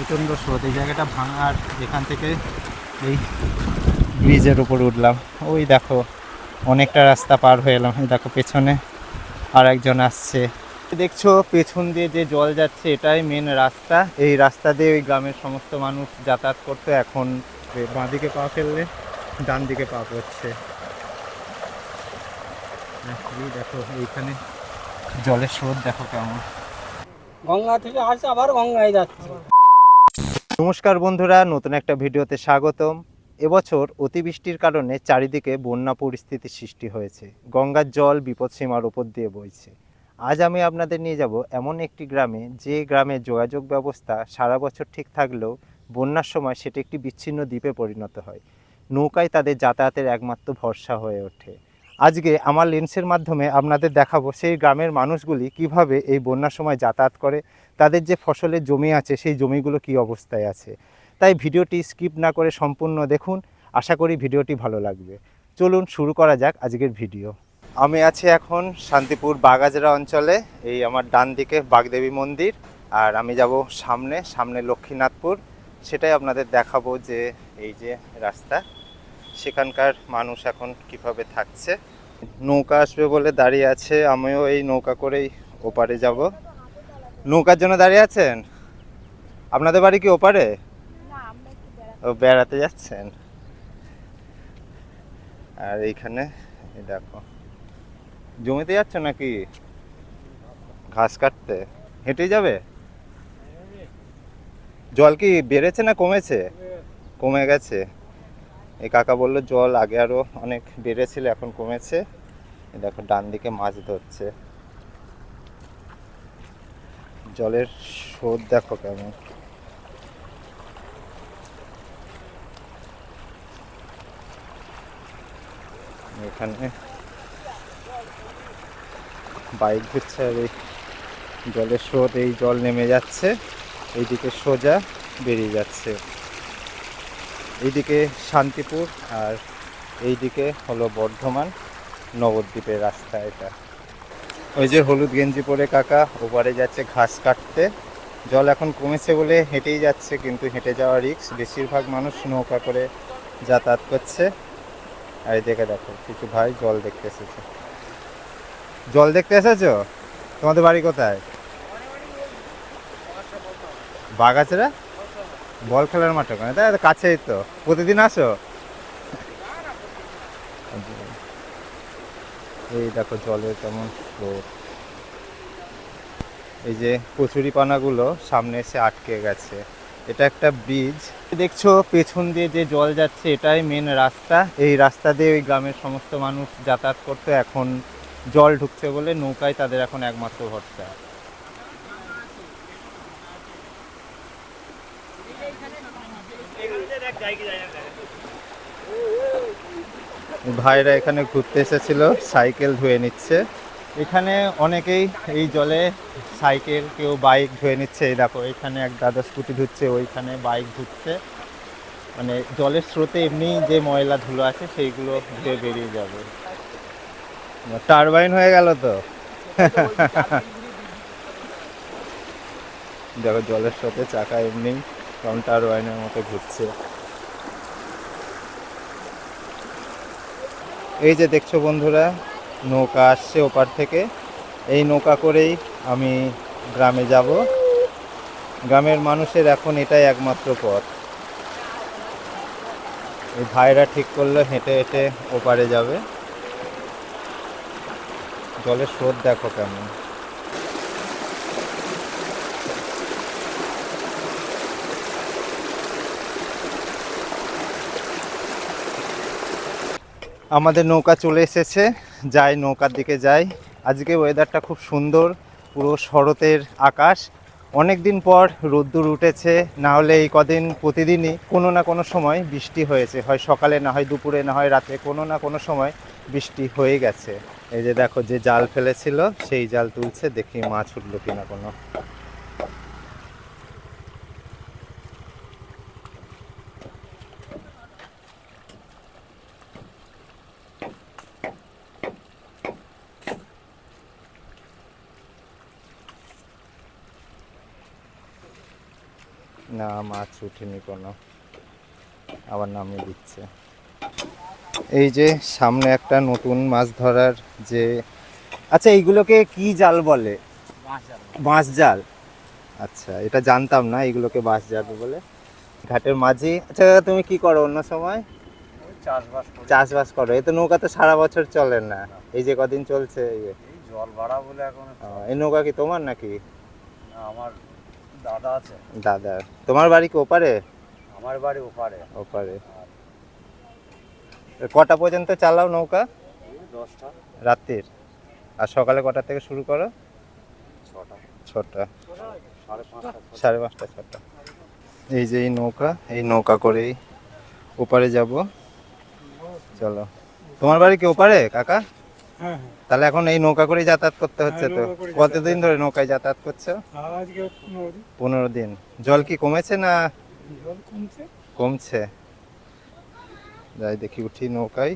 প্রচণ্ড স্রোত এই জায়গাটা ভাঙার এখান থেকে এই ব্রিজের উপর উঠলাম। ওই দেখো অনেকটা রাস্তা পার হয়ে এলাম। এই দেখো পেছনে আর একজন আসছে। দেখছ পেছন দিয়ে যে জল যাচ্ছে এটাই মেন রাস্তা। এই রাস্তা দিয়ে ওই গ্রামের সমস্ত মানুষ যাতায়াত করতো। এখন বাঁদিকে পা ফেললে ডান দিকে পা পড়ছে। দেখো এইখানে জলের স্রোত দেখো কেমন। গঙ্গা থেকে আসছে আবার গঙ্গায় যাচ্ছে। নমস্কার বন্ধুরা, নতুন একটা ভিডিওতে স্বাগতম। এবছর অতিবৃষ্টির কারণে চারিদিকে বন্যা পরিস্থিতি সৃষ্টি হয়েছে। গঙ্গার জল বিপদসীমার উপর দিয়ে বইছে। আজ আমি আপনাদের নিয়ে যাব এমন একটি গ্রামে, যে গ্রামে যোগাযোগ ব্যবস্থা সারা বছর ঠিক থাকলেও বন্যার সময় সেটি একটি বিচ্ছিন্ন দ্বীপে পরিণত হয়। নৌকায় তাদের যাতায়াতের একমাত্র ভরসা হয়ে ওঠে। আজকে আমার লেন্সের মাধ্যমে আপনাদের দেখাবো সেই গ্রামের মানুষগুলি কীভাবে এই বন্যার সময় যাতায়াত করে, তাদের যে ফসলের জমি আছে সেই জমিগুলো কি অবস্থায় আছে। তাই ভিডিওটি স্কিপ না করে সম্পূর্ণ দেখুন, আশা করি ভিডিওটি ভালো লাগবে। চলুন শুরু করা যাক আজকের ভিডিও। আমি আছি এখন শান্তিপুর বাগাজরা অঞ্চলে, এই আমার ডান দিকে বাগদেবী মন্দির, আর আমি যাব সামনে সামনে লক্ষ্মীনাথপুর। সেটাই আপনাদের দেখাবো যে এই যে রাস্তা। সেখানকার মানুষ এখন কীভাবে থাকছে? নৌকা আসবে বলে দাঁড়িয়ে আছে আমিও এই নৌকা করেই ওপারে যাব। নৌকার জন্য দাঁড়িয়ে আছেন? আপনাদের বাড়ি কি ওপারে? ও বেড়াতে যাচ্ছেন? আর এইখানে দেখো। জমিতে যাচ্ছ নাকি? ঘাস কাটতে? হেঁটেই যাবে? জল কি বেড়েছে না কমেছে? কমে গেছে। এই কাকা বলল, জল আগে আরও অনেক বেড়েছিল, এখন কমেছে। দেখো, ডান দিকে মাছ ধরছে। জলের স্রোত দেখো কেমন। এখানে বাইক ঘুরছে আর এই জলের স্রোত, এই জল নেমে যাচ্ছে। এইদিকে সোজা বেরিয়ে যাচ্ছে। এইদিকে শান্তিপুর আর এইদিকে হলো বর্ধমান, নবদ্বীপের রাস্তা এটা। ওই যে হলুদ গেঞ্জি পরে কাকা, ওপারে যাচ্ছে ঘাস কাটতে। জল এখন কমেছে বলে হেঁটেই যাচ্ছে, কিন্তু হেঁটে যাওয়া রিক্স বেশিরভাগ মানুষ নৌকা করে যাতায়াত করছে। আর দেখে দেখো, কিছু ভাই জল দেখতে এসেছে। জল দেখতে এসেছ? তোমাদের বাড়ি কোথায়? বাগাছড়া বল খেলার মাঠ ওখানে। তাই কাছেই তো। প্রতিদিন আসো? এই দেখো জলের কেমন স্রোত। এই যে কচুরি পানাগুলো সামনে এসে আটকে গেছে। এটা একটা ব্রিজ দেখছ, পেছন দিয়ে যে জল যাচ্ছে, এটাই মেন রাস্তা। এই রাস্তা দিয়ে ওই গ্রামের সমস্ত মানুষ যাতায়াত করতো। এখন জল ঢুকছে বলে নৌকায় তাদের এখন একমাত্র ভরসা। ভাইরা এখানে ঘুরতে এসেছিল, সাইকেল ধুয়ে নিচ্ছে। এখানে অনেকেই এই জলে সাইকেল, কেউ বাইক ধুয়ে নিচ্ছে। এই দেখো, এখানে এক দাদা স্কুটি ধুচ্ছে, ওইখানে বাইক ধুচ্ছে। মানে জলের স্রোতে এমনি যে ময়লা ধুলো আছে, সেইগুলো ধুয়ে বেরিয়ে যাবে। টারবাইন হয়ে গেল তো? দেখো, জলের স্রোতে চাকা এমনি কারণ টারবাইনের মতো ঘুরছে। এই যে দেখছ বন্ধুরা, নৌকা আসছে ওপার থেকে। এই নৌকা করেই আমি গ্রামে যাব। গ্রামের মানুষের এখন এটাই একমাত্র পথ। এই ভাইরা ঠিক করলে, হেঁটে হেঁটে ওপারে যাবে। জলের স্রোত দেখো কেমন। আমাদের নৌকা চলে এসেছে। যাই, নৌকার দিকে যাই। আজকে ওয়েদারটা খুব সুন্দর, পুরো শরতের আকাশ। অনেক দিন পর রোদ্দুর উঠেছে, না হলে এই কদিন প্রতিদিনই কোনো না কোনো সময় বৃষ্টি হয়েছে। হয় সকালে, না হয় দুপুরে, না হয় রাতে, কোনো না কোনো সময় বৃষ্টি হয়ে গেছে। এই যে দেখো, যে জাল ফেলেছিল, সেই জাল তুলছে, দেখি মাছ উঠল কিনা কোনো। না মাছ উঠেনি কোনো। আবার নামিয়ে দিচ্ছে। এই যে সামনে একটা নতুন মাছ ধরার যে আচ্ছা এইগুলোকে কি জাল বলে? বাঁশ জাল। আচ্ছা এটা জানতাম না এগুলোকে বাঁশ জাল বলে। ঘাটের মাঝি আচ্ছা তুমি কি করো অন্য সময়? চাষবাস চাষবাস করো এই তো নৌকা তো সারা বছর চলে না। এই যে কদিন চলছে। জল ভাড়া বলে এখন এই নৌকা কি তোমার নাকি? আমার দাদা আছে। দাদার তোমার বাড়ি কি ওপারে? আমার বাড়ি ওপারে। ওপারে। কটা পর্যন্ত চালাও নৌকা? দশটা। রাত্রির। আর সকালে কটা থেকে শুরু করো? ছটা। ছটা। সাড়ে পাঁচটা ছটা। এই যে এই নৌকা এই নৌকা করেই ওপারে যাব। চলো। তোমার বাড়ি কি ওপারে কাকা? তাহলে এখন এই নৌকা করেই যাতায়াত করতে হচ্ছে তো? কতদিন ধরে নৌকায় যাতায়াত করছ? হ্যাঁ পনেরো দিন। জল কি কমেছে না কমছে। যাই দেখি উঠি নৌকায়।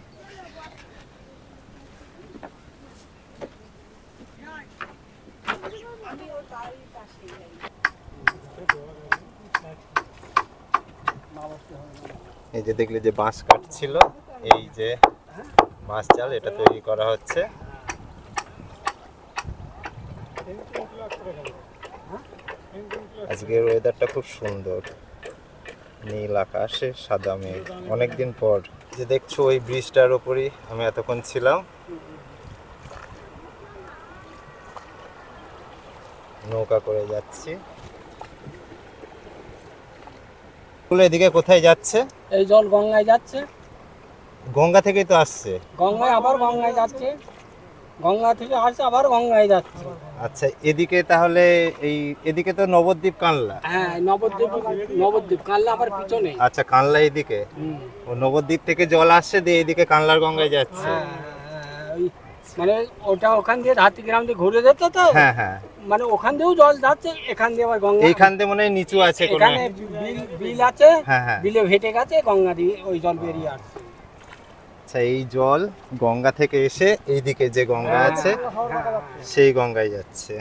এই যে দেখলে যে বাঁশ কাটছিল এই যে বাঁশ চাল এটা তৈরি করা হচ্ছে। আজকের ওয়েদারটা খুব সুন্দর। নীল আকাশে, সাদা মেঘ। অনেকদিন পর। যে দেখছ, ওই ব্রিজটার ওপরই আমি এতক্ষণ ছিলাম। নৌকা করে যাচ্ছি। এদিকে কোথায় যাচ্ছে? এই জল গঙ্গায় যাচ্ছে। গঙ্গা থেকেই তো আসছে। গঙ্গায় আবার গঙ্গায় যাচ্ছে। গঙ্গা থেকে আসছে আবার গঙ্গায় যাচ্ছে। আচ্ছা এদিকে তাহলে এই এদিকে তো নবদ্বীপ কানলা। হ্যাঁ নবদ্বীপ নবদ্বীপ কাল্লা আবার পিছনে। আচ্ছা কানলা এদিকে। ও নবদ্বীপ থেকে জল আসছে দিয়ে এদিকে কানলার গঙ্গায় যাচ্ছে। হ্যাঁ, মানে ওটা ওখান দিয়ে হাতিগ্রাম দিয়ে ঘুরে যেত তো? হ্যাঁ হ্যাঁ। মানে ওখান দিয়েও জল যাচ্ছে এখান দিয়ে আবার গঙ্গা। এইখান দিয়ে মনে হয় নিচু আছে এখানে বিল বিল আছে হ্যাঁ হ্যাঁ। বিলে ভেটে গেছে গঙ্গা দিয়ে ওই জল বেরিয়ে আসছে। আচ্ছা এই জল গঙ্গা থেকে এসে এইদিকে যে গঙ্গা আছে সেই গঙ্গায় যাচ্ছে।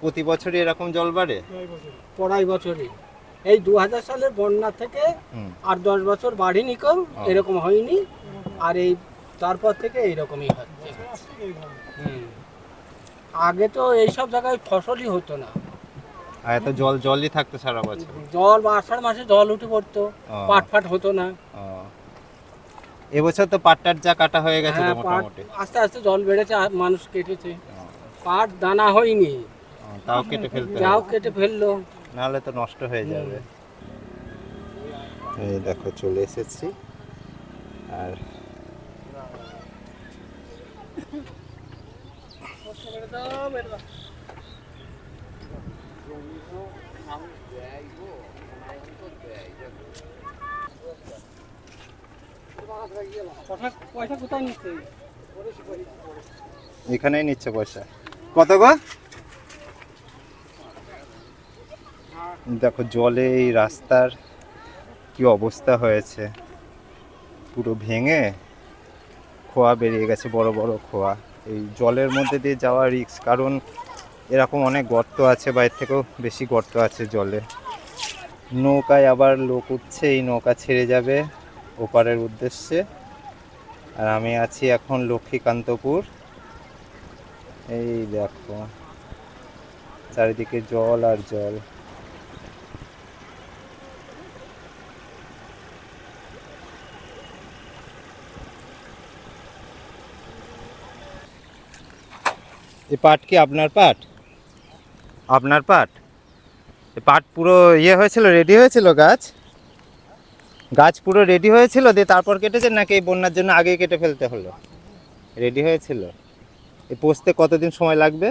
প্রতি বছরই এরকম জল বাড়ে? পড়াই বছরই। এই দু হাজার সালের বন্যা থেকে আর দশ বছর বাড়েনি কম এরকম হয়নি। আর এই তারপর থেকে এইরকমই হচ্ছে। আগে তো এইসব জায়গায় ফসলই হতো না। এত জল জলই থাকতো সারা বছর? জল আষাঢ় মাসে জল উঠে পড়তো। পাট ফাট হতো না। এবছর তো পাটটার যা কাটা হয়ে গেছে হ্যাঁ পাট মোটামুটি। আস্তে আস্তে জল বেড়েছে আর মানুষ কেটেছে। পাট দানা হয়নি। তাও কেটে ফেলতে যাও কেটে ফেলল। নাহলে তো নষ্ট হয়ে যাবে। এই দেখো চলে এসেছি। আর পয়সা পয়সা কোথায় নিচ্ছে এখানেই নিচ্ছে পয়সা। কত গো? দেখো জলে এই রাস্তার কি অবস্থা হয়েছে। পুরো ভেঙে খোয়া বেরিয়ে গেছে বড় বড় খোয়া। এই জলের মধ্যে দিয়ে যাওয়া রিক্স কারণ এরকম অনেক গর্ত আছে বাইরে থেকেও বেশি গর্ত আছে জলে। নৌকায় আবার লোক উঠছে এই নৌকা ছেড়ে যাবে। ওপারের উদ্দেশ্যে। আর আমি আছি এখন লক্ষ্মীকান্তপুর। এই দেখো, চারিদিকে জল আর জল। এই পাট কি আপনার পাট? আপনার পাট? পাট পুরো ইয়ে হয়েছিল রেডি হয়েছিল গাছ? গাছ পুরো রেডি হয়েছিল, দিয়ে তারপর কেটেছেন নাকি এই বন্যার জন্য আগে কেটে ফেলতে হলো? রেডি হয়েছিল? এ পোষতে কতদিন সময় লাগবে?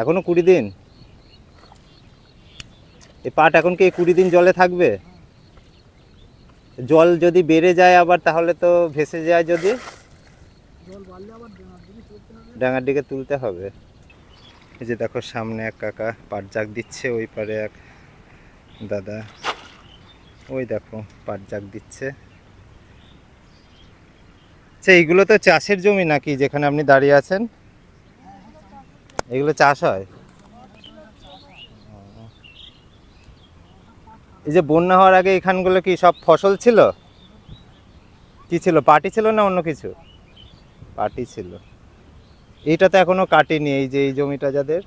এখনও কুড়ি দিন? এই পাট এখন কি কুড়ি দিন জলে থাকবে? জল যদি বেড়ে যায় আবার, তাহলে তো ভেসে যায় যদি? ডাঙার দিকে তুলতে হবে। এই যে দেখো সামনে এক কাকা পাট জাগ দিচ্ছে, ওই পারে এক দাদা, ওই দেখো, পাট জাগ দিচ্ছে। আচ্ছা এইগুলো তো চাষের জমি নাকি যেখানে আপনি দাঁড়িয়ে আছেন? এগুলো চাষ হয়? এই যে বন্যা হওয়ার আগে এখানগুলো কি সব ফসল ছিল? কি ছিল, পাটি ছিল না অন্য কিছু? পাটি ছিল। এইটা তো এখনও কাটেনি, এই যে এই জমিটা যাদের?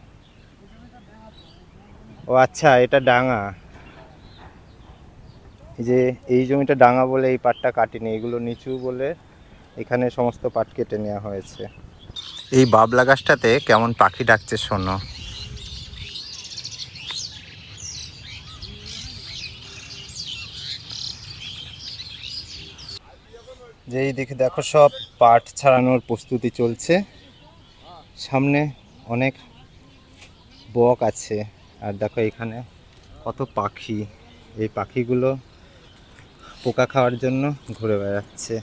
ও আচ্ছা এটা ডাঙা। যে এই জমিটা ডাঙা বলে এই পাটটা কাটেনি এগুলো নিচু বলে এখানে সমস্ত পাট কেটে নেওয়া হয়েছে। এই বাবলা গাছটাতে কেমন পাখি ডাকছে শোনো। যে এই দিকে দেখো সব পাট ছাড়ানোর প্রস্তুতি চলছে। সামনে অনেক বক আছে আর দেখো এখানে কত পাখি। এই পাখিগুলো পোকা খাওয়ার জন্য ঘুরে বেড়াচ্ছে।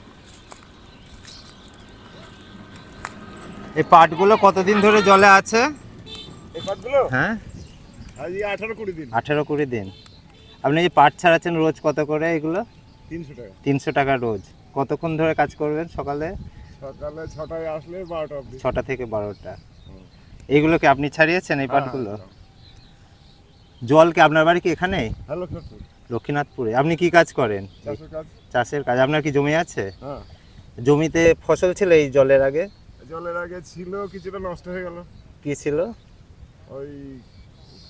এই পাটগুলো কতদিন ধরে জলে আছে? হ্যাঁ। আঠারো কুড়ি দিন। আপনি যে পাট ছাড়াচ্ছেন রোজ কত করে এগুলো? তিনশো টাকা। তিনশো টাকা রোজ। কতক্ষণ ধরে কাজ করবেন সকালে? সকালে ছটায় আসলে বারোটা ছটা থেকে বারোটা। এইগুলো কি আপনি ছাড়িয়েছেন এই পাটগুলো? জল কি আপনার বাড়ি কি এখানে? হ্যালো লক্ষ্মীনাথপুরে আপনি কি কাজ করেন? চাষের কাজ। চাষের কাজ। আপনার কি জমি আছে? হ্যাঁ। জমিতে ফসল ছিল এই জলের আগে? জলের আগে ছিল কিছুটা নষ্ট হয়ে গেল। কি ছিল? ওই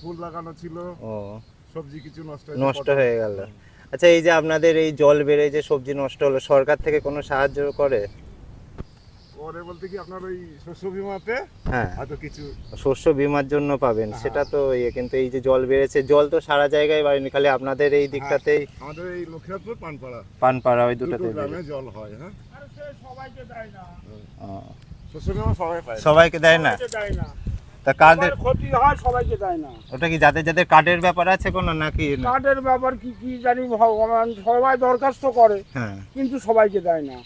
ফুল লাগানো ছিল। ও। সবজি কিছু নষ্ট নষ্ট হয়ে গেল। আচ্ছা এই যে আপনাদের এই জল বেড়ে যে সবজি নষ্ট হলো সরকার থেকে কোনো সাহায্য করে? পরে বলতে কি আপনার ওই শস্য বিমাতে? হ্যাঁ। হয়তো কিছু শস্য বিমার জন্য পাবেন হ্যাঁ। সেটা তো ইয়ে কিন্তু এই যে জল বেড়েছে জল তো সারা জায়গায় বাড়েনি খালি আপনাদের এই দিকটাতেই আমাদের এই লক্ষ্মীনাথপুর পানপাড়া। পানপাড়া ওই দুটো দুটোতে গ্রামে জল হয় হ্যাঁ। শস্য বিমা সবাই পায়। সবাইকে দেয় না? তা কাদের ক্ষতি হয় সবাইকে দেয় না। ওটা কি যাদের যাদের কার্ডের ব্যাপার আছে কোনো নাকি কার্ডের ব্যাপার কি কি জানি ভগবান সবাই দরখাস্ত করে হ্যাঁ। কিন্তু সবাইকে দেয় না।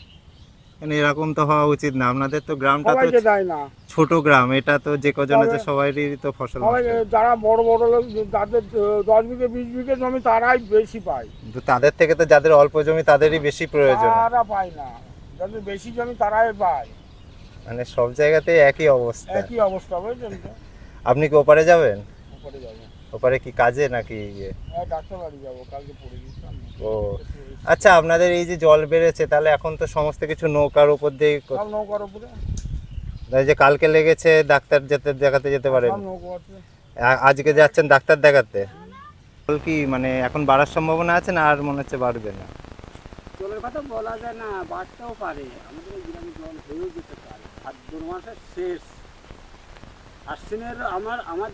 মানে এরকম তো হওয়া উচিত না। আপনাদের তো গ্রামটা তো সবাইকে দেয় না। ছোট গ্রাম এটা তো যে কজন আছে সবারই তো ফসল সবাই যারা বড় বড় লোক যাদের দশ বিঘে বিশ বিঘে জমি তারাই বেশি পায়। কিন্তু তাদের থেকে তো যাদের অল্প জমি তাদেরই বেশি প্রয়োজন। তারা পায় না। যাদের বেশি জমি তারাই পায়। মানে সব জায়গাতেই একই অবস্থা। একই অবস্থা বুঝলেন তো? আপনি কি ওপারে যাবেন? উপরে যাব। ওপারে কি কাজে নাকি ইয়ে? হ্যাঁ ডাক্তার বাড়ি যাব কালকে পড়ে গেছিলাম ও। আচ্ছা আপনাদের এই যে জল বেড়েছে তাহলে এখন তো সমস্ত কিছু নৌকার উপর দিয়ে নৌকার উপরে। এই যে কালকে লেগেছে ডাক্তার যেতে দেখাতে যেতে পারেন। আজকে যাচ্ছেন ডাক্তার দেখাতে। জল কি মানে এখন বাড়ার সম্ভাবনা আছে না আর মনে হচ্ছে বাড়বে না? জলের কথা বলা যায় না বাড়তেও পারে। আমাদের এই গ্রামে জল হয়েও যেতে পারে। ভাদ্র মাসের শেষ। আশ্বিনের আমার আমার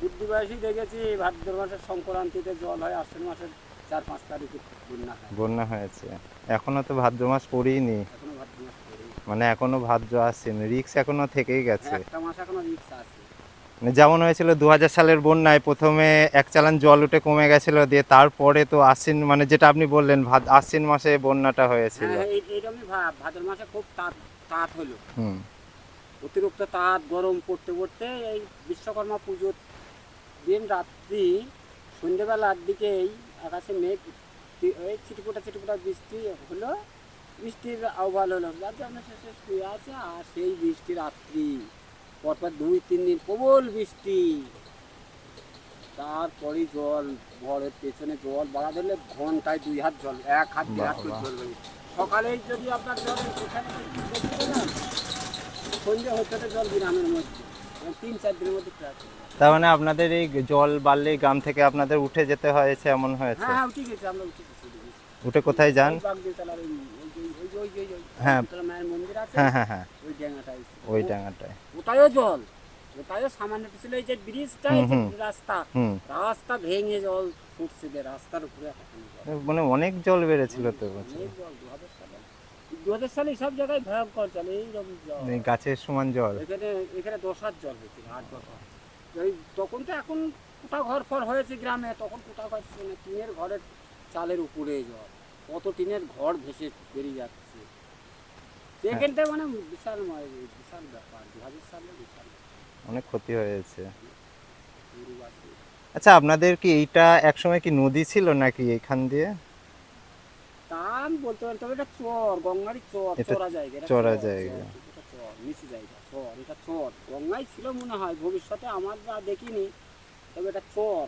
বুদ্ধি বয়সী দেখেছি ভাদ্র মাসের সংক্রান্তিতে জল হয় আশ্বিন মাসের চার পাঁচ তারিখে বন্যা হয়। বন্যা হয়েছে। এখনও তো ভাদ্র মাস পড়েইনি। এখনও ভাদ্র মাস পড়েনি। মানে এখনও ভাদ্র আসছেনি রিক্স এখনও থেকেই গেছে। একটা মাস এখনও রিক্স আছে। মানে যেমন হয়েছিল দু হাজার সালের বন্যায় প্রথমে এক চালান জল উঠে কমে গেছিল দিয়ে তারপরে তো আশ্বিন মানে যেটা আপনি বললেন আশ্বিন মাসে বন্যাটা হয়েছিল। হ্যাঁ ভাব ভাদ্র মাসে খুব তাঁত তাঁত হলো। হুম। অতিরিক্ত তাঁত গরম পড়তে পড়তে এই বিশ্বকর্মা পুজোর দিন রাত্রি সন্ধ্যেবেলার দিকেই আকাশে মেঘ ওই ছিটফোটা ছিটফোটা বৃষ্টি হলো বৃষ্টির আহ্বান হলো যার জন্য শেষে শুয়ে আছে আর সেই বৃষ্টি রাত্রি পরপর দুই, তিন দিন প্রবল বৃষ্টি তারপরে জল ঘরের পেছনে জল বাড়া ধরলে ঘন্টায় দুই হাত জল, এক হাত দুই হাত জল। সকালেই যদি আপনার জল সন্ধ্যে হতে জল গ্রামের মধ্যে মানে তিন, চার দিনের মধ্যে প্রায়। তার মানে আপনাদের এই জল বাড়লেই গ্রাম থেকে আপনাদের উঠে যেতে হয়েছে এমন হয়েছে? হ্যাঁ উঠে কোথায় যান? হ্যাঁ। হ্যাঁ হ্যাঁ হ্যাঁ। ওই ডাঙাটায় ওটাও জল। ওটাও সামান্য ছিল এই যে ব্রিজটা। রাস্তা। রাস্তা ভেঙে জল ফুটছে যে রাস্তার উপরে মানে অনেক জল বেড়েছিল তো দু হাজার সালে। সব জায়গায় ভয়ঙ্কর জল এইরকম জল। গাছের সমান জল। এখানে এখানে দশ হাত জল হয়েছিল আট দশ। হাত তখন তো এখন কোটা ঘর ফর হয়েছে গ্রামে তখন কোটা ঘর ছিল না টিনের ঘরের চালের উপরে জল কত টিনের ঘর ভেসে বেরিয়ে যাচ্ছে। সেখানটা মানে বিশাল বিশাল ব্যাপার দু হাজার সালে বিশাল অনেক ক্ষতি হয়েছে। আচ্ছা আপনাদের কি এইটা একসময় কি নদী ছিল নাকি এখান দিয়ে? তা আমি বলতে পারি তবে এটা চর গঙ্গারই চর চড়া জায়গা চড়া জায়গা। নিচু জায়গা চর এটা চর গঙ্গাই ছিল মনে হয় ভবিষ্যতে আমার যা দেখিনি তবে এটা চর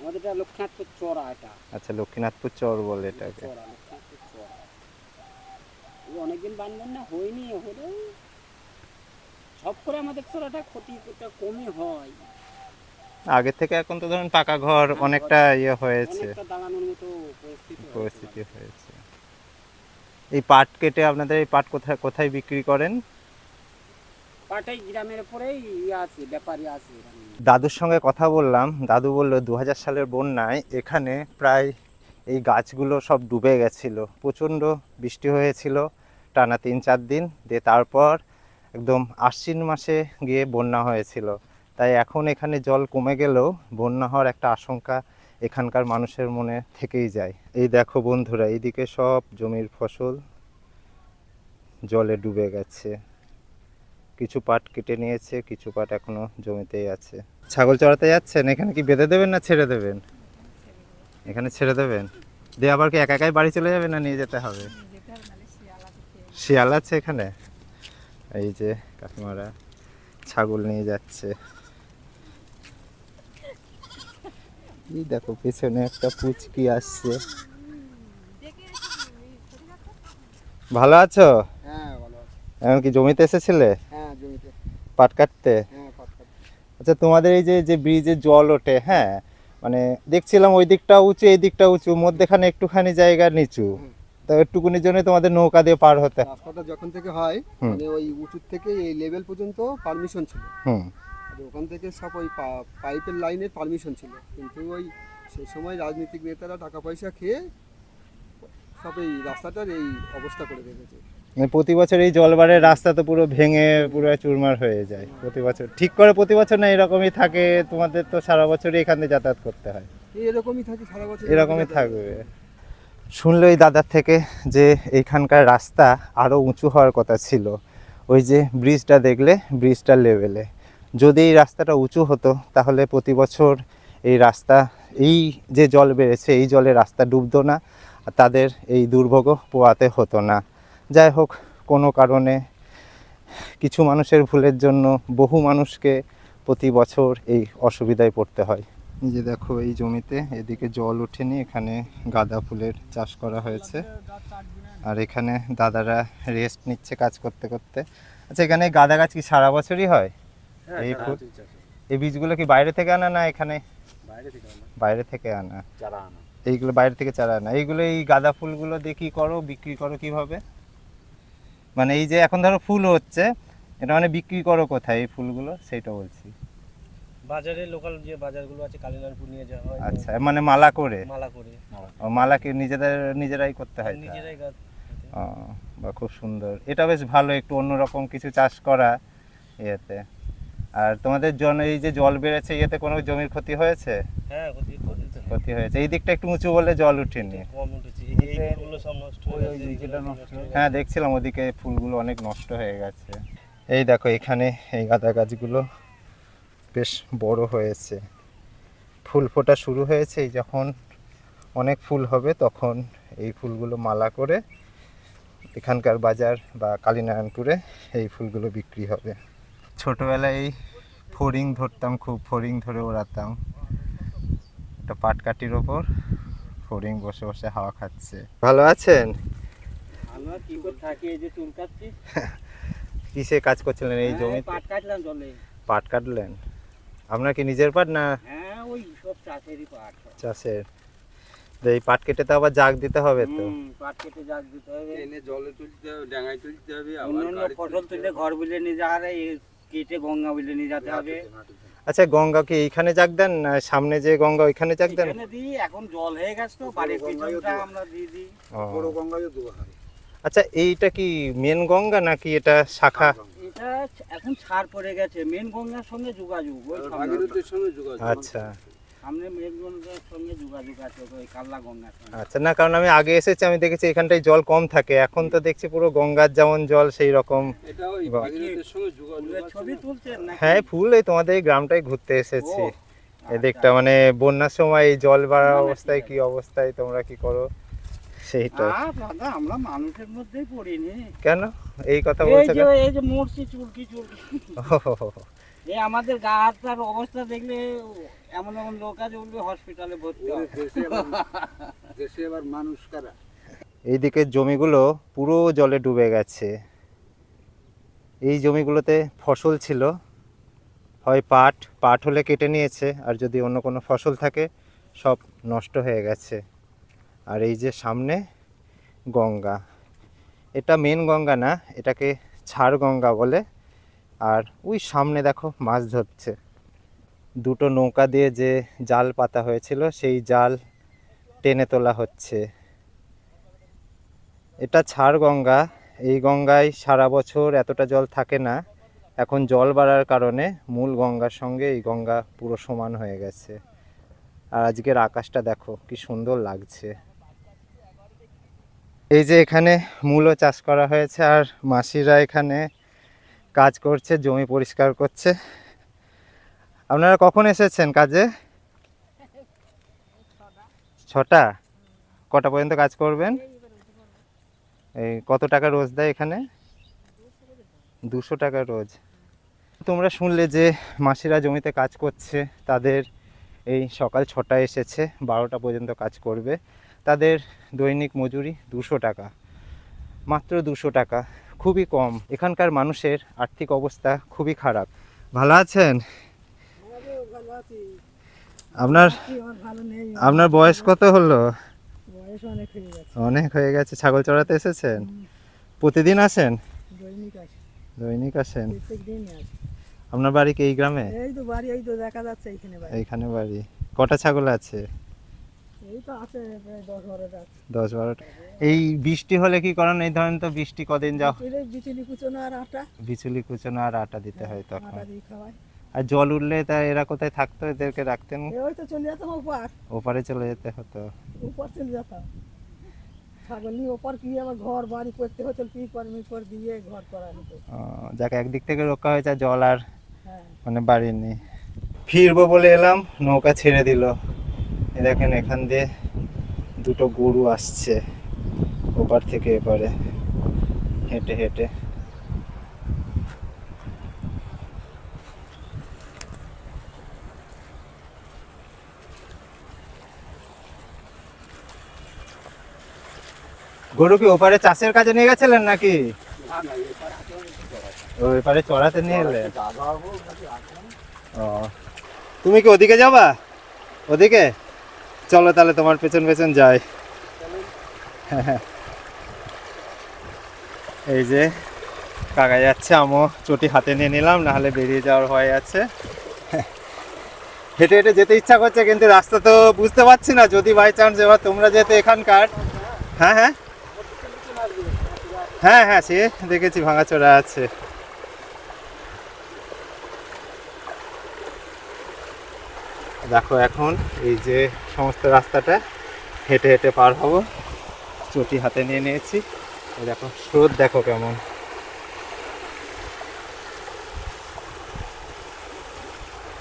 আমাদের এটা লক্ষ্মীনাথপুর চড়া এটা আচ্ছা লক্ষ্মীনাথপুর চর বলে এটাকে। চড়া লক্ষ্মীনাথপুর চড়া অনেকদিন বানবেন না হয়নি হলে সব করে আমাদের চড়াটা ক্ষতিটা কমই হয় আগে থেকে এখন তো ধরুন পাকা ঘর অনেকটা ইয়ে হয়েছে। দাঁড়ানোর মতো পরিস্থিতি হয়েছে। এই পাট কেটে আপনাদের এই পাট কোথায় কোথায় বিক্রি করেন? পাটাই গ্রামের পরেই ইয়ে আছে ব্যাপারী আছে। দাদুর সঙ্গে কথা বললাম দাদু বলল দু হাজার সালের বন্যায় এখানে প্রায় এই গাছগুলো সব ডুবে গেছিল প্রচণ্ড বৃষ্টি হয়েছিল টানা তিন চার দিন দিয়ে তারপর একদম আশ্বিন মাসে গিয়ে বন্যা হয়েছিল। তাই এখন এখানে জল কমে গেলেও বন্যা হওয়ার একটা আশঙ্কা এখানকার মানুষের মনে থেকেই যায়। এই দেখো বন্ধুরা, এইদিকে সব জমির ফসল জলে ডুবে গেছে। কিছু পাট কেটে নিয়েছে, কিছু পাট এখনও জমিতেই আছে। ছাগল চড়াতে যাচ্ছেন? এখানে কি বেঁধে দেবেন না ছেড়ে দেবেন? এখানে ছেড়ে দেবেন? দিয়ে আবার কি একা একাই বাড়ি চলে যাবে না নিয়ে যেতে হবে? শিয়াল আছে এখানে? এই যে কাকিমারা ছাগল নিয়ে যাচ্ছে। এই দেখো পেছনে একটা পুচকি আসছে। ভালো আছো? হ্যাঁ এখন কি জমিতে এসেছিলে? হ্যাঁ জমিতে। পাট কাটতে? হ্যাঁ পাট কাটতে। আচ্ছা তোমাদের এই যে যে ব্রিজে জল ওঠে হ্যাঁ মানে দেখছিলাম ওই দিকটা উঁচু এই দিকটা উঁচু মধ্যেখানে একটুখানি জায়গা নিচু। তো একটুকুনির জন্য তোমাদের নৌকা দিয়ে পার হতে। রাস্তাটা যখন থেকে হয়। মানে ওই উঁচুর থেকে এই লেভেল পর্যন্ত পারমিশন ছিল। হুম। ওখান থেকে সব ওই পাইপের লাইনের পারমিশন ছিল। কিন্তু ওই সেই সময় রাজনৈতিক নেতারা টাকা পয়সা খেয়ে সব এই রাস্তাটার এই অবস্থা করে রেখেছে। মানে প্রতি বছর এই জলবারের রাস্তা তো পুরো ভেঙে পুরো চুরমার হয়ে যায় প্রতি বছর। ঠিক করে প্রতি বছর না এরকমই থাকে তোমাদের তো সারা বছরই এখান দিয়ে যাতায়াত করতে হয়। এরকমই থাকে সারা বছর। এরকমই থাকবে। শুনলো এই দাদার থেকে যে এইখানকার রাস্তা আরও উঁচু হওয়ার কথা ছিল। ওই যে ব্রিজটা দেখলে ব্রিজটার লেভেলে যদি এই রাস্তাটা উঁচু হতো, তাহলে প্রতি বছর এই রাস্তা, এই যে জল বেড়েছে, এই জলে রাস্তা ডুবতো না তাদের এই দুর্ভোগও পোয়াতে হতো না। যাই হোক, কোনো কারণে কিছু মানুষের ভুলের জন্য বহু মানুষকে প্রতি বছর এই অসুবিধায় পড়তে হয়। যে দেখো, এই জমিতে এদিকে জল ওঠেনি, এখানে গাঁদা ফুলের চাষ করা হয়েছে। আর এখানে দাদারা রেস্ট নিচ্ছে কাজ করতে করতে। আচ্ছা এখানে গাঁদা গাছ কি সারা বছরই হয়? এই ফুল এই বীজগুলো কি বাইরে থেকে আনা না এখানে? বাইরে থেকে আনা, চারা আনা। এইগুলো বাইরে থেকে চারা আনা। এইগুলো এই গাঁদা ফুলগুলো দিয়ে কি করো? বিক্রি করো কীভাবে? মানে এই যে এখন ধরো ফুল হচ্ছে এটা মানে বিক্রি করো কোথায় এই ফুলগুলো? সেটা বলছি। বাজারে লোকাল যে বাজারগুলো আছে কালিনারপুর নিয়ে যাওয়া হয় আচ্ছা মানে মালা করে? মালা করে। ও মালাকে নিজেদের নিজেরাই করতে হয় নিজেরাই বা খুব সুন্দর। এটা বেশ ভালো একটু অন্যরকম কিছু চাষ করা ইয়েতে। আর তোমাদের জন এই যে জল বেড়েছে ইয়েতে কোনো জমির ক্ষতি হয়েছে? হ্যাঁ ক্ষতি হয়েছে। এই দিকটা একটু উঁচু বলে জল উঠেনি। হয়ে দেখছিলাম ওদিকে ফুলগুলো অনেক নষ্ট হয়ে গেছে। এই দেখো এখানে এই গাঁদা গাছগুলো বেশ বড় হয়েছে। ফুল ফোটা শুরু হয়েছে যখন অনেক ফুল হবে তখন এই ফুলগুলো মালা করে এখানকার বাজার বা কালীনারায়ণপুরে এই ফুলগুলো বিক্রি হবে। ছোটবেলায় এই ফড়িং ধরতাম খুব ফড়িং ধরে ওড়াতাম। একটা পাটকাঠির ওপর ফড়িং বসে বসে হাওয়া খাচ্ছে। ভালো আছেন? আমরা কি এই যে চুল কিসে কাজ করছিলেন এই হ্যাঁ, জমিতে? পাট কাটলাম জলে। পাট কাটলেন? আপনার কি নিজের পাট না? হ্যাঁ ওই সব চাষেরই পাট। চাষের। এই পাট কেটে তো আবার জাগ দিতে হবে তো। পাট কেটে জাগ দিতে হবে। এনে জলে তুলতে হবে ডাঙায় তুলতে হবে আবার ফসল তুলে ঘর বুলে নিয়ে যাওয়া আর এই কেটে গঙ্গা বিলে নিয়ে যেতে হবে। আচ্ছা গঙ্গা কি এইখানে যাক দেন না সামনে যে গঙ্গা ওইখানে যাক দেন? এখন জল হয়ে গেছে তো বাড়ির পিছনটা আমরা দিয়ে দিই। বড় গঙ্গায় দেওয়া হয় আচ্ছা এইটা কি মেন গঙ্গা নাকি এটা শাখা? এটা এখন ছাড় পড়ে গেছে মেন গঙ্গার সঙ্গে যোগাযোগ। আচ্ছা। সামনে সঙ্গে যোগাযোগ আছে ওই কাল্লা গঙ্গার সঙ্গে। আচ্ছা না কারণ আমি আগে এসেছি আমি দেখেছি এখানটায় জল কম থাকে এখন তো দেখছি পুরো গঙ্গার যেমন জল সেই রকম। হ্যাঁ ফুল এই তোমাদের এই গ্রামটাই ঘুরতে এসেছি। এদিকটা মানে বন্যার সময় এই জল ঠিক অবস্থায়। কি অবস্থায় তোমরা কি করো? সেইটাই। দাদা আমরা মানুষের মধ্যেই পড়িনি। কেন? এই কথা এই বলছো কেন? এই যে মরছি চুলকি চুলকি। এই আমাদের গা হাত অবস্থা দেখলে এমন এমন লোক আছে বলবে হসপিটালে ভর্তি দেশে এবার মানুষ কারা? এইদিকে জমিগুলো পুরো জলে ডুবে গেছে। এই জমিগুলোতে ফসল ছিল। হয় পাট পাট হলে কেটে নিয়েছে আর যদি অন্য কোনো ফসল থাকে সব নষ্ট হয়ে গেছে। আর এই যে সামনে গঙ্গা। এটা মেন গঙ্গা না এটাকে ছাড় গঙ্গা বলে। আর ওই সামনে দেখো মাছ ধরছে। দুটো নৌকা দিয়ে যে জাল পাতা হয়েছিল, সেই জাল টেনে তোলা হচ্ছে। এটা ছাড় গঙ্গা। এই গঙ্গায় সারা বছর এতটা জল থাকে না। এখন জল বাড়ার কারণে মূল গঙ্গার সঙ্গে এই গঙ্গা পুরো সমান হয়ে গেছে। আর আজকের আকাশটা দেখো, কি সুন্দর লাগছে। এই যে এখানে মূলও চাষ করা হয়েছে, আর মাসিরা এখানে কাজ করছে, জমি পরিষ্কার করছে। আপনারা কখন এসেছেন কাজে? ছটা? কটা পর্যন্ত কাজ করবেন? এই কত টাকা রোজ দেয় এখানে? দুশো টাকা রোজ। তোমরা শুনলে যে মাসিরা জমিতে কাজ করছে, তাদের এই সকাল ছটায় এসেছে, বারোটা পর্যন্ত কাজ করবে। তাদের দৈনিক মজুরি দুশো টাকা, মাত্র দুশো টাকা। খুবই কম। এখানকার মানুষের আর্থিক অবস্থা খুবই খারাপ। ভালো আছেন? আপনার আপনার বয়স কত হলো? বয়স অনেক হয়ে গেছে। অনেক হয়ে গেছে। ছাগল চড়াতে এসেছেন? প্রতিদিন আসেন? দৈনিক আসে। দৈনিক আসেন। আপনার বাড়ি কি এই গ্রামে? এই তো বাড়ি এই তো দেখা যাচ্ছে এইখানে বাড়ি। এইখানে বাড়ি। কটা ছাগল আছে? এই তো আছে প্রায় দশ বারোটা এই বৃষ্টি হলে কি করেন? এই ধরেন তো বৃষ্টি কদিন যাও বিচুলি কুচনো আর আটা। বিচুলি কুচনো আর আটা দিতে হয় তখন। দিয়ে খাওয়াই। আর জল উঠলে তা এরা কোথায় থাকতো? এদেরকে রাখতেন? ওই তো চলে যেতাম ওপার। ওপারে চলে যেতে হতো। উপর চলে যেতাম। ছাগল ওপার কি আবার ঘর বাড়ি করতে হতো কি কর মি কর দিয়ে ঘর করা হতো। যাক একদিক থেকে রক্ষা হয়েছে জল আর হ্যাঁ। মানে বাড়িনি ফিরবো বলে এলাম নৌকা ছেড়ে দিল। এ দেখেন এখান দিয়ে দুটো গরু আসছে ওপার থেকে এপারে। হেঁটে হেঁটে। গরু কি ওপারে চাষের কাজে নিয়ে গেছিলেন নাকি? ওই চড়াতে নিয়ে এলে। ও, তুমি কি ওদিকে যাবা? ওদিকে? চলো তাহলে তোমার পেছন পেছন যাই। এই যে, কাকা যাচ্ছে আমও চটি হাতে নিয়ে নিলাম, নাহলে বেরিয়ে যাওয়ার ভয় আছে। হেঁটে হেঁটে যেতে ইচ্ছা করছে, কিন্তু রাস্তা তো বুঝতে পারছি না। যদি বাই চান্স এবার তোমরা যেতে এখানকার। হ্যাঁ হ্যাঁ। হ্যাঁ হ্যাঁ সে দেখেছি ভাঙাচোরা আছে। দেখো এখন এই যে সমস্ত রাস্তাটা, হেঁটে হেঁটে পার হব। চটি হাতে নিয়ে নিয়েছি। দেখো, স্রোত দেখো কেমন।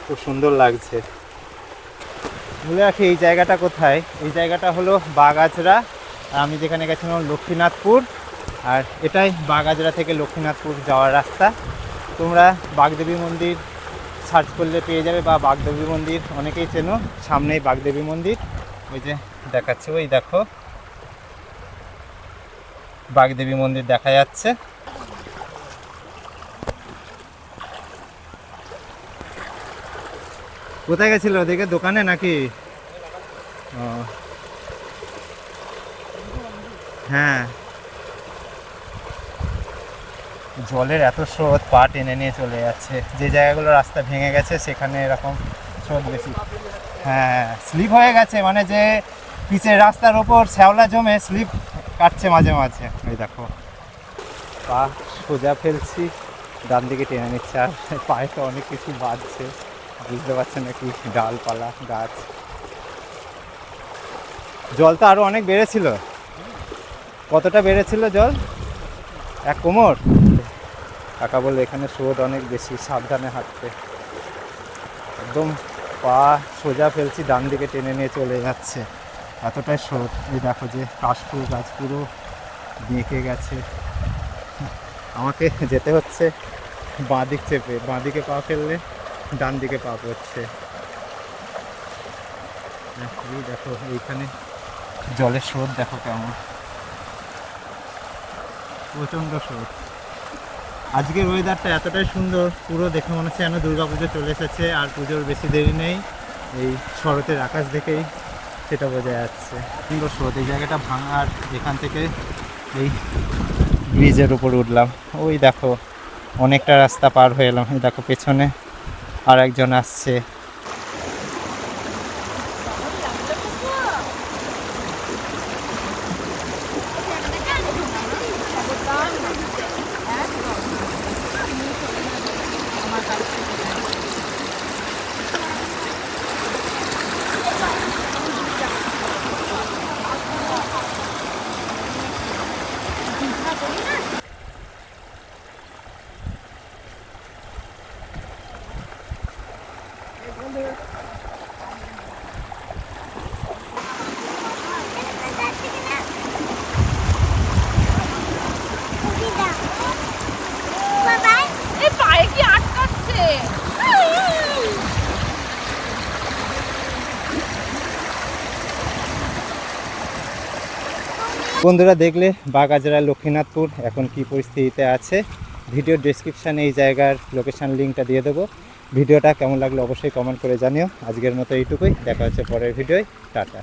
খুব সুন্দর লাগছে। বলে রাখি, এই জায়গাটা কোথায়? এই জায়গাটা হলো বাগাজরা আর আমি যেখানে গেছিলাম লক্ষ্মীনাথপুর। আর এটাই বাগাজরা থেকে লক্ষ্মীনাথপুর যাওয়ার রাস্তা। তোমরা বাগদেবী মন্দির সার্চ করলে পেয়ে যাবে বা বাগদেবী মন্দির অনেকেই চেনো, সামনেই বাগদেবী মন্দির। ওই যে দেখাচ্ছে, ওই দেখো। বাগদেবী মন্দির দেখা যাচ্ছে। কোথায় গেছিল ওদিকে, দোকানে নাকি? হ্যাঁ। জলের এত স্রোত, পা টেনে নিয়ে চলে যাচ্ছে। যে জায়গাগুলো রাস্তা ভেঙে গেছে, সেখানে এরকম স্রোত বেশি। হ্যাঁ স্লিপ হয়ে গেছে মানে যে পিচের রাস্তার ওপর শ্যাওলা জমে স্লিপ কাটছে মাঝে মাঝে। ওই দেখো। পা সোজা ফেলছি, ডান দিকে টেনে নিচ্ছে, আর পায়ে তো অনেক কিছু বাজছে বুঝতে পারছেন নাকি? ডালপালা, গাছ। জল তো আরও অনেক বেড়েছিল। কতটা বেড়েছিল জল? এক কোমর? কাকা বলে এখানে স্রোত অনেক বেশি, সাবধানে হাঁটতে। একদম পা সোজা ফেলছি, ডান দিকে টেনে নিয়ে চলে যাচ্ছে। এতটাই স্রোত। এই দেখো যে কাশফুল গাছ পুরো বেঁকে গেছে। আমাকে যেতে হচ্ছে বাঁ দিক চেপে। বাঁ দিকে পা ফেললে ডান দিকে পা পড়ছে। দেখো, এইখানে জলের স্রোত, দেখো কেমন। প্রচণ্ড স্রোত। আজকের ওয়েদারটা এতটাই সুন্দর, পুরো দেখে মনে হচ্ছে যেন পুজো চলে এসেছে, আর পুজোর বেশি দেরি নেই। এই শরতের আকাশ দেখেই সেটা বোঝা যাচ্ছে। সুন্দর স্রোত এই জায়গাটা ভাঙার এখান থেকে এই ব্রিজের উপর উঠলাম। ওই দেখো, অনেকটা রাস্তা পার হয়ে এলাম। দেখো, পেছনে আর একজন আসছে। বন্ধুরা দেখলে বাগাজরা লক্ষ্মীনাথপুর, এখন কি পরিস্থিতিতে আছে? ভিডিও ডিসক্রিপশানে এই জায়গার লোকেশান লিঙ্কটা দিয়ে দেবো। ভিডিওটা কেমন লাগল অবশ্যই কমেন্ট করে জানিও। আজকের মতো এইটুকুই। দেখা হচ্ছে পরের ভিডিওয়। টাটা।